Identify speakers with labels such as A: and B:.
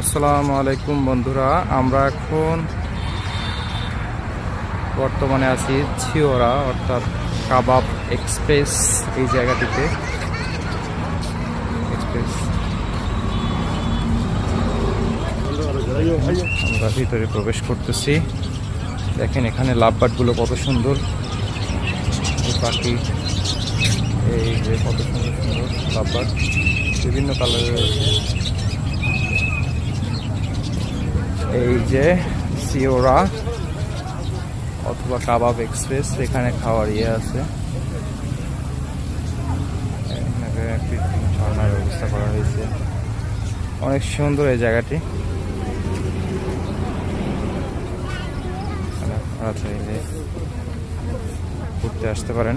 A: আসসালামু আলাইকুম বন্ধুরা, আমরা এখন বর্তমানে আছি ছিওরা অর্থাৎ কাবাব এক্সপ্রেস এই জায়গাটিতে। আমরা ভিতরে প্রবেশ করতেছি। দেখেন এখানে লাভবাটগুলো কত সুন্দর। পাখি এই যে কত সুন্দর সুন্দর লাভবাট বিভিন্ন কালারের রয়েছে। এই যে সিওরা অথবা কাবাব এক্সপ্রেস এখানে খাওয়ার ইয়ে আছে। একটি ঝর্ণার ব্যবস্থা করা হয়েছে। অনেক সুন্দর এই জায়গাটি। ঘুরতে আসতে পারেন।